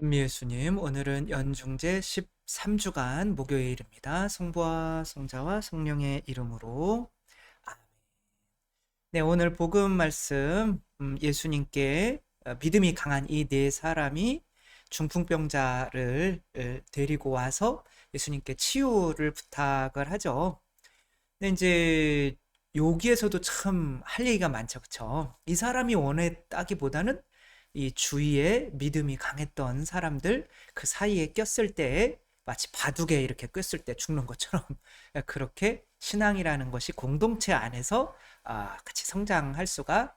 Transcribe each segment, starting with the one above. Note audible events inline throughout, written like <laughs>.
현미예수님, 오늘은 연중제 13주간 목요일입니다. 성부와 성자와 성령의 이름으로. 네, 오늘 복음 말씀 음, 예수님께 어, 믿음이 강한 이 네 사람이 중풍병자를 을, 데리고 와서 예수님께 치유를 부탁을 하죠. 근데 이제 여기에서도 참 할 얘기가 많죠, 그쵸? 이 사람이 원했다기보다는 이 주위에 믿음이 강했던 사람들 그 사이에 꼈을 때 마치 바둑에 이렇게 꼈을 때 죽는 것처럼 <laughs> 그렇게 신앙이라는 것이 공동체 안에서 아, 같이 성장할 수가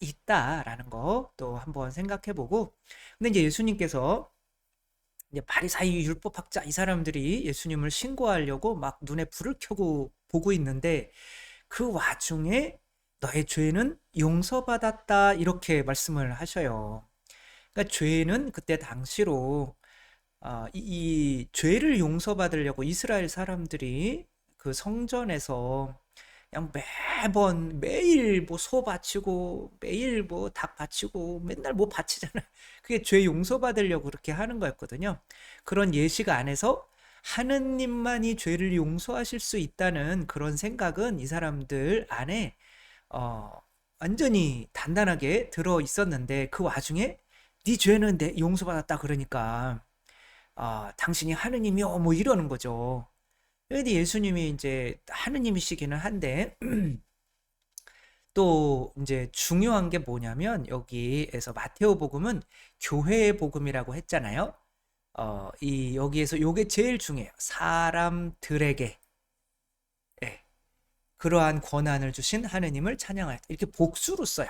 있다라는 거 또 한번 생각해 보고. 근데 이제 예수님께서 이제 바리사이 율법학자 이 사람들이 예수님을 신고하려고 막 눈에 불을 켜고 보고 있는데 그 와중에 너의 죄는 용서받았다 이렇게 말씀을 하셔요. 그러니까 죄는 그때 당시로 아, 이, 이 죄를 용서받으려고 이스라엘 사람들이 그 성전에서 그냥 매번 매일 뭐 소 바치고 매일 뭐 닭 바치고 맨날 뭐 바치잖아요. <laughs> 그게 죄 용서받으려고 그렇게 하는 거였거든요. 그런 예식 안에서 하느님만이 죄를 용서하실 수 있다는 그런 생각은 이 사람들 안에 어, 완전히 단단하게 들어 있었는데 그 와중에 네 죄는 내 용서받았다 그러니까 아, 당신이 하느님이요 뭐 이러는 거죠. 근데 예수님이 이제 하느님이시기는 한데 <clears throat> 또 이제 중요한 게 뭐냐면 여기에서 마테오 복음은 교회의 복음이라고 했잖아요. 어, 이 여기에서 요게 제일 중요해요. 사람들에게 예, 그러한 권한을 주신 하느님을 때 이렇게 복수로 써요.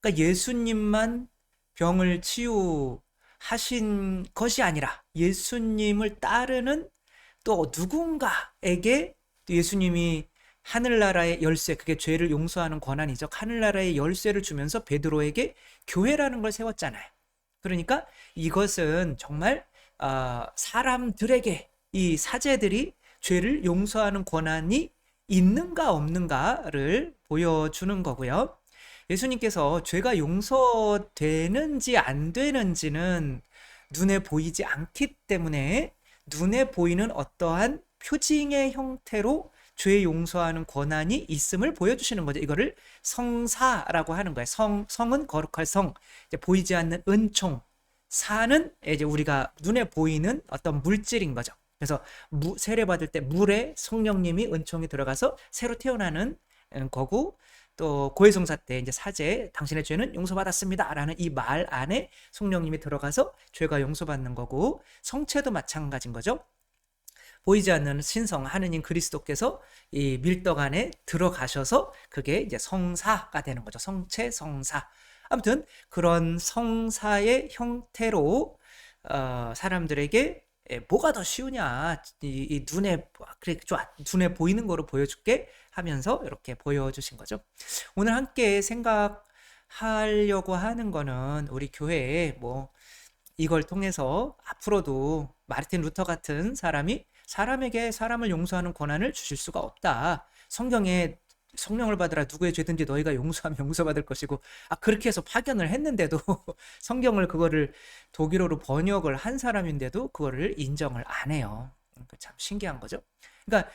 그러니까 예수님만 병을 치유하신 것이 아니라 예수님을 따르는 또 누군가에게 예수님이 하늘나라의 열쇠, 그게 죄를 용서하는 권한이죠. 하늘나라의 열쇠를 주면서 베드로에게 교회라는 걸 세웠잖아요. 그러니까 이것은 정말 어, 사람들에게 이 사제들이 죄를 용서하는 권한이 있는가 없는가를 보여주는 거고요. 예수님께서 죄가 용서되는지 안 되는지는 눈에 보이지 않기 때문에 눈에 보이는 어떠한 표징의 형태로 죄 용서하는 권한이 있음을 보여주시는 거죠. 이거를 성사라고 하는 거예요. 성, 성은 거룩할 성, 보이지 않는 은총, 사는 이제 우리가 눈에 보이는 어떤 물질인 거죠. 그래서 무, 세례 받을 때 물에 성령님이 은총이 들어가서 새로 태어나는 거고 또 고해성사 때 이제 사제 당신의 죄는 용서받았습니다라는 이 말 안에 성령님이 들어가서 죄가 용서받는 거고 성체도 마찬가지인 거죠. 보이지 않는 신성 하느님 그리스도께서 이 밀떡 안에 들어가셔서 그게 이제 성사가 되는 거죠. 성체 성사. 아무튼 그런 성사의 형태로 어, 사람들에게 예, 뭐가 더 쉬우냐 이, 이 눈에 그래 좋아 눈에 보이는 거로 보여줄게 하면서 이렇게 보여주신 거죠. 오늘 함께 생각하려고 하는 거는 우리 교회에 뭐 이걸 통해서 앞으로도 마르틴 루터 같은 사람이 사람에게 사람을 용서하는 권한을 주실 수가 없다. 성경에 성령을 받으라 누구의 죄든지 너희가 용서하면 용서받을 것이고 아 그렇게 해서 파견을 했는데도 <laughs> 성경을 그거를 독일어로 번역을 한 사람인데도 그거를 인정을 안 해요. 그러니까 참 신기한 거죠. 그러니까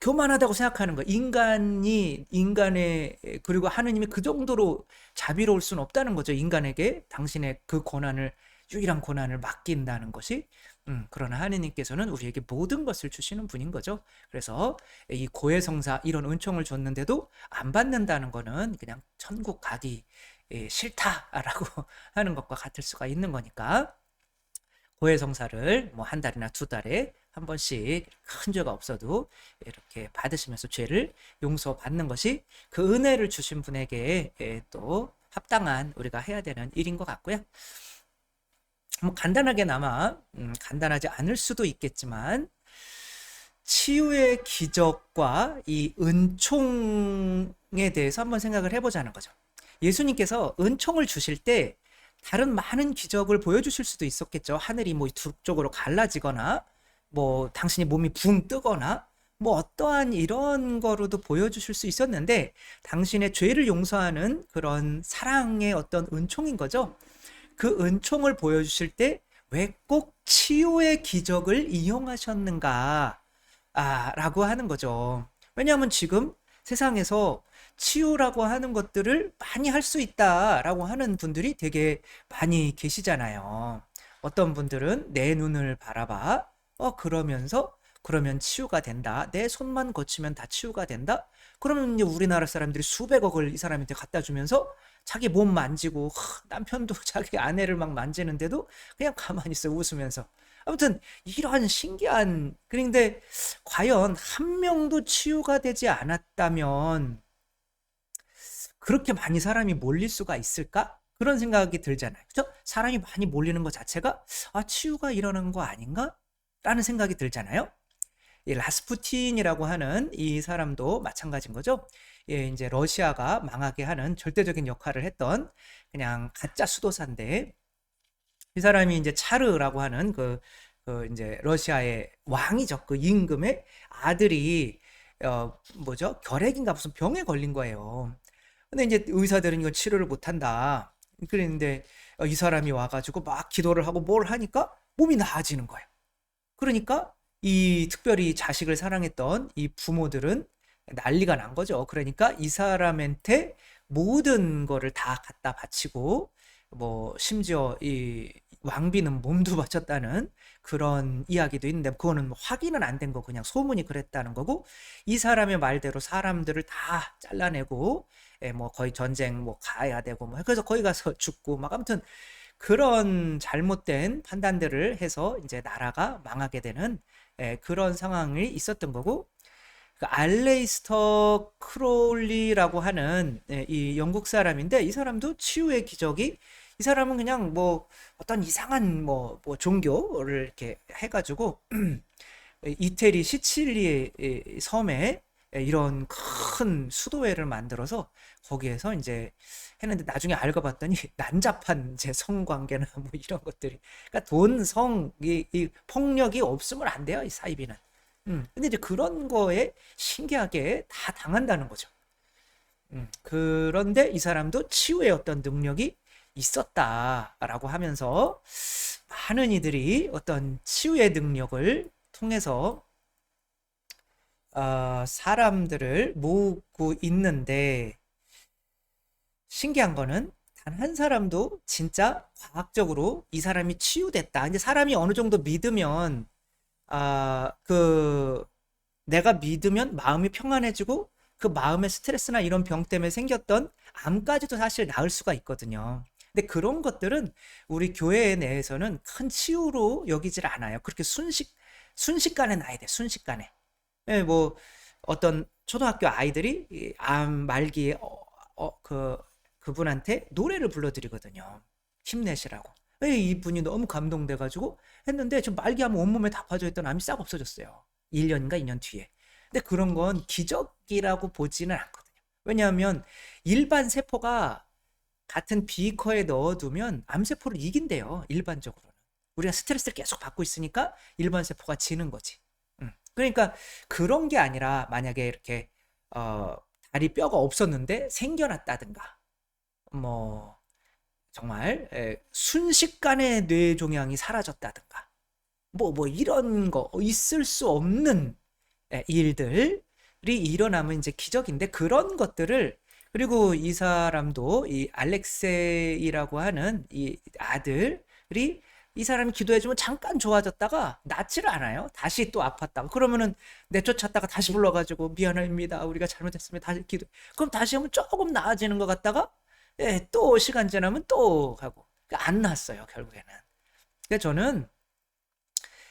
교만하다고 생각하는 거. 인간이 인간의 그리고 하느님이 그 정도로 자비로울 수는 없다는 거죠. 인간에게 당신의 그 권한을 유일한 권한을 맡긴다는 것이 음, 그러나 하느님께서는 우리에게 모든 것을 주시는 분인 거죠. 그래서 이 고해성사 이런 은총을 줬는데도 안 받는다는 거는 그냥 천국 가기 예, 싫다라고 <laughs> 하는 것과 같을 수가 있는 거니까 고해성사를 뭐 한 달이나 두 달에 한 번씩 큰 죄가 없어도 이렇게 받으시면서 죄를 용서받는 것이 그 은혜를 주신 분에게 예, 또 합당한 우리가 해야 되는 일인 것 같고요. 뭐 간단하게나마 음, 간단하지 않을 수도 있겠지만 치유의 기적과 이 은총에 대해서 한번 생각을 해보자는 거죠. 예수님께서 은총을 주실 때 다른 많은 기적을 보여주실 수도 있었겠죠. 하늘이 뭐 두 쪽으로 갈라지거나 뭐 당신이 몸이 붕 뜨거나 뭐 어떠한 이런 거로도 보여주실 수 있었는데 당신의 죄를 용서하는 그런 사랑의 어떤 은총인 거죠. 그 은총을 보여주실 때 왜 꼭 치유의 기적을 이용하셨는가? 아, 라고 하는 거죠. 왜냐하면 지금 세상에서 치유라고 하는 것들을 많이 할 수 있다라고 하는 분들이 되게 많이 계시잖아요. 어떤 분들은 내 눈을 바라봐. 어, 그러면서 그러면 치유가 된다. 내 손만 거치면 다 치유가 된다. 그러면 이제 우리나라 사람들이 수백억을 이 사람한테 갖다 주면서 자기 몸 만지고 하, 남편도 <laughs> 자기 아내를 막 만지는데도 그냥 가만히 있어 웃으면서 아무튼 이러한 신기한 그런데 과연 한 명도 치유가 되지 않았다면 그렇게 많이 사람이 몰릴 수가 있을까? 그런 생각이 들잖아요. 그죠? 사람이 많이 몰리는 것 자체가 아, 치유가 일어난 거 아닌가? 라는 생각이 들잖아요. 이 라스푸틴이라고 하는 이 사람도 마찬가지인 거죠. 예, 이제 러시아가 망하게 하는 절대적인 역할을 했던 그냥 가짜 수도사인데 이 사람이 이제 차르라고 하는 그, 그 이제 러시아의 왕이죠. 그 임금의 아들이 어 뭐죠? 결핵인가 무슨 병에 걸린 거예요. 근데 이제 의사들은 이거 치료를 못 한다. 그랬는데 어, 이 사람이 와가지고 막 기도를 하고 뭘 하니까 몸이 나아지는 거예요. 그러니까 이 특별히 자식을 사랑했던 이 부모들은 난리가 난 거죠. 그러니까 이 사람한테 모든 거를 다 갖다 바치고 뭐 심지어 이 왕비는 몸도 <laughs> 바쳤다는 그런 이야기도 있는데 그거는 뭐 확인은 안 된 거 그냥 소문이 그랬다는 거고 이 사람의 말대로 사람들을 다 잘라내고 예, 뭐 거의 전쟁 뭐 가야 되고 뭐 그래서 거기 가서 <laughs> 죽고 막 아무튼 그런 잘못된 판단들을 해서 이제 나라가 망하게 되는 예, 그런 상황이 있었던 거고 그 알레이스터 크롤리라고 하는 예, 이 영국 사람인데 이 사람도 치유의 기적이 이 사람은 그냥 뭐 어떤 이상한 뭐, 뭐 종교를 이렇게 해가지고 <clears throat> 이태리 시칠리 섬에 이런 큰 수도회를 만들어서 거기에서 이제 했는데 나중에 알고 봤더니 <laughs> 난잡한 제 성관계나 뭐 이런 것들이 그러니까 돈, 성, 이, 이 폭력이 없으면 안 돼요 이 사이비는. 음, 근데 이제 그런 거에 신기하게 다 당한다는 거죠. 음, 그런데 이 사람도 치유의 어떤 능력이 있었다라고 하면서 많은 이들이 어떤 치유의 능력을 통해서 어, 사람들을 모으고 있는데 신기한 거는 단 한 사람도 진짜 과학적으로 이 사람이 치유됐다. 이제 사람이 어느 정도 믿으면 아, 그 내가 믿으면 마음이 평안해지고 그 마음의 스트레스나 이런 병 때문에 생겼던 암까지도 사실 나을 수가 있거든요. 근데 그런 것들은 우리 교회 내에서는 큰 치유로 여기질 않아요. 그렇게 순식 순식간에 나야 돼. 순식간에. 예, 뭐 어떤 초등학교 아이들이 암 말기에 어, 어, 그 그분한테 노래를 불러드리거든요. 힘내시라고. 예, 이분이 너무 감동돼가지고 했는데 좀 말기암 온몸에 다 빠져있던 암이 싹 없어졌어요. 1년인가 2년 뒤에. 근데 그런 건 기적이라고 보지는 않거든요. 왜냐하면 일반 세포가 같은 비커에 넣어두면 암세포를 이긴대요. 일반적으로는. 우리가 스트레스를 계속 받고 있으니까 일반 세포가 지는 거지. 음. 그러니까 그런 게 아니라 만약에 이렇게 어, 다리 뼈가 없었는데 생겨났다든가 뭐 정말 에, 순식간에 뇌 종양이 사라졌다든가 뭐뭐 이런 거 있을 수 없는 에, 일들이 일어나면 이제 기적인데 그런 것들을 그리고 이 사람도 이 알렉세이라고 하는 이 아들이 이 사람이 기도해주면 잠깐 좋아졌다가 낫지를 않아요. 다시 또 아팠다가 그러면은 내쫓았다가 다시 불러가지고 미안합니다. 우리가 잘못했습니다. 다시 기도. 그럼 다시 하면 조금 나아지는 것 같다가 예, 또 시간 지나면 또 하고 그러니까 안 났어요 결국에는. 그러니까 저는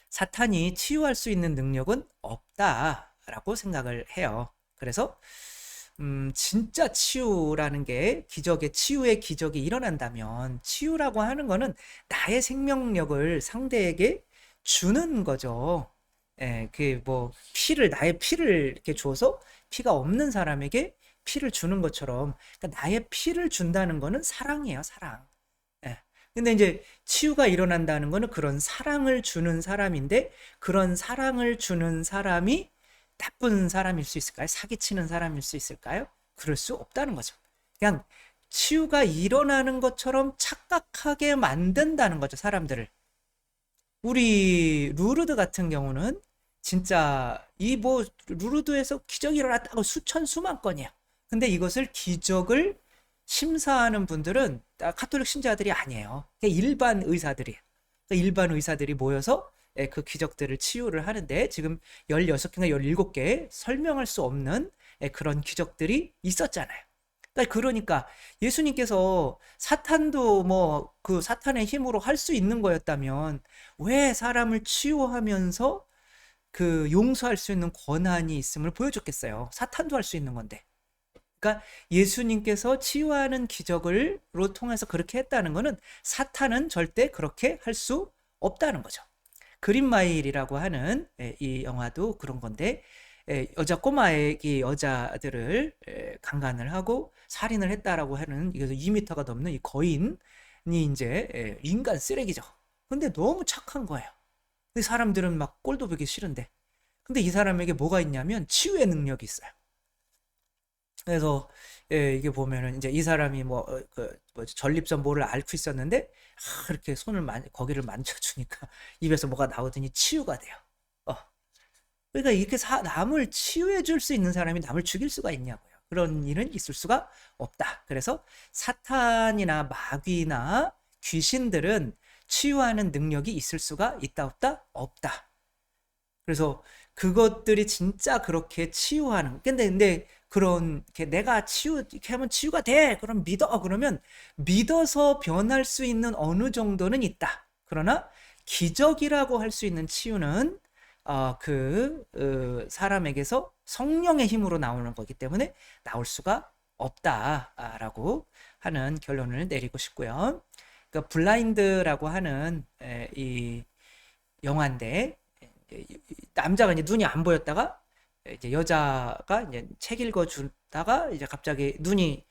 사탄이 치유할 수 있는 능력은 없다라고 생각을 해요. 그래서 음, 진짜 치유라는 게 기적의 치유의 기적이 일어난다면 치유라고 하는 거는 나의 생명력을 상대에게 주는 거죠. 예, 그뭐 피를 나의 피를 이렇게 줘서 피가 없는 사람에게 피를 주는 것처럼 그러니까 나의 피를 준다는 거는 사랑이에요, 사랑. 예. 근데 이제 치유가 일어난다는 거는 그런 사랑을 주는 사람인데 그런 사랑을 주는 사람이 나쁜 사람일 수 있을까요? 사기치는 사람일 수 있을까요? 그럴 수 없다는 거죠. 그냥 치유가 일어나는 것처럼 착각하게 만든다는 거죠, 사람들을. 우리 루르드 같은 경우는 진짜 이 뭐 루르드에서 기적이 일어났다고 수천 수만 건이야. 근데 이것을 기적을 심사하는 분들은 다 카톨릭 신자들이 아니에요. 일반 의사들이에요. 그러니까 일반 의사들이 모여서 예, 그 기적들을 치유를 하는데 지금 16개인가 17개 설명할 수 없는 예, 그런 기적들이 있었잖아요. 그러니까 그러니까 예수님께서 사탄도 뭐 그 사탄의 힘으로 할 수 있는 거였다면 왜 사람을 치유하면서 그 용서할 수 있는 권한이 있음을 보여줬겠어요. 사탄도 할 수 있는 건데. 그러니까 예수님께서 치유하는 기적을로 통해서 그렇게 했다는 것은 사탄은 절대 그렇게 할 수 없다는 거죠. 그린마일이라고 하는 예, 이 영화도 그런 건데 예, 여자 꼬마애기 여자들을 예, 강간을 하고 살인을 했다라고 하는 이게 2미터가 넘는 이 거인이 이제 예, 인간 쓰레기죠. 근데 너무 착한 거예요. 근데 사람들은 막 꼴도 보기 싫은데. 근데 이 사람에게 뭐가 있냐면 치유의 능력이 있어요. 그래서 예, 이게 보면은 이제 이 사람이 뭐, 어, 그, 뭐 전립선 뭐를 앓고 있었는데 아, 이렇게 손을 만, 거기를 만져주니까 <laughs> 입에서 뭐가 나오더니 치유가 돼요. 어. 그러니까 이렇게 사, 남을 치유해 줄 수 있는 사람이 남을 죽일 수가 있냐고요. 그런 일은 있을 수가 없다. 그래서 사탄이나 마귀나 귀신들은 치유하는 능력이 있을 수가 있다 없다 없다. 그래서 그것들이 진짜 그렇게 치유하는 근데 근데 그런 게 내가 치유 이렇게 하면 치유가 돼. 그럼 믿어. 그러면 믿어서 변할 수 있는 어느 정도는 있다. 그러나 기적이라고 할 수 있는 치유는 어, 그 어, 사람에게서 성령의 힘으로 나오는 거기 때문에 나올 수가 없다라고 하는 결론을 내리고 싶고요. 그러니까 블라인드라고 하는 에, 이 영화인데 남자가 이제 눈이 안 보였다가 이제 여자가 이제 책 읽어 주다가 이제 갑자기 눈이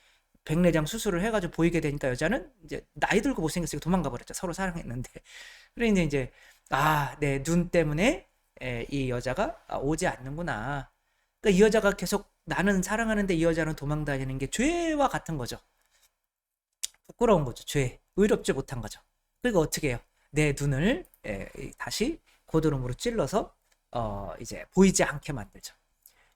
백내장 수술을 해가지고 보이게 되니까 여자는 이제 나이 들고 못생겼으니까 도망가 버렸죠. 서로 사랑했는데. <laughs> 그러니 이제 아, 내 눈 때문에 에, 이 여자가 아, 오지 않는구나. 그러니까 이 여자가 계속 나는 사랑하는데 이 여자는 도망 다니는 게 죄와 같은 거죠. 부끄러운 거죠. 죄. 의롭지 못한 거죠. 그리고 어떻게 해요? 내 눈을 에, 다시 고드름으로 찔러서 어, 이제 보이지 않게 만들죠.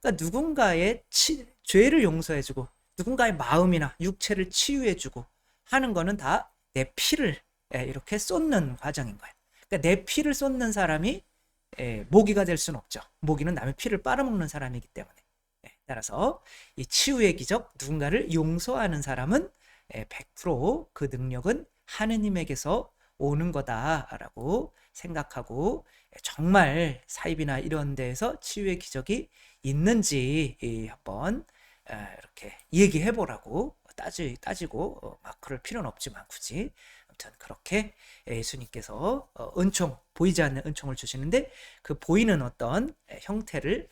그러니까 누군가의 치, 죄를 용서해주고 누군가의 마음이나 육체를 치유해주고 하는 거는 다 내 피를 예, 이렇게 쏟는 과정인 거예요. 그러니까 내 피를 쏟는 사람이 예, 모기가 될 수는 없죠. 모기는 남의 피를 빨아먹는 사람이기 때문에. 예, 따라서 이 치유의 기적, 누군가를 용서하는 사람은 100%그 능력은 하느님에게서 오는 거다라고 생각하고 정말 사입이나 이런 데에서 치유의 기적이 있는지 한번 이렇게 얘기해 보라고 따지, 따지고 어, 막 그럴 필요는 없지만 굳이 아무튼 그렇게 예수님께서 어, 은총 보이지 않는 은총을 주시는데 그 보이는 어떤 형태를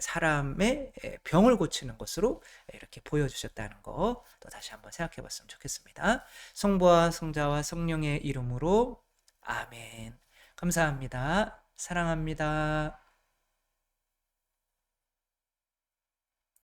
사람의 병을 고치는 것으로 이렇게 보여주셨다는 거 또 다시 한번 생각해 봤으면 좋겠습니다. 성부와 성자와 성령의 이름으로 아멘. 감사합니다. 사랑합니다.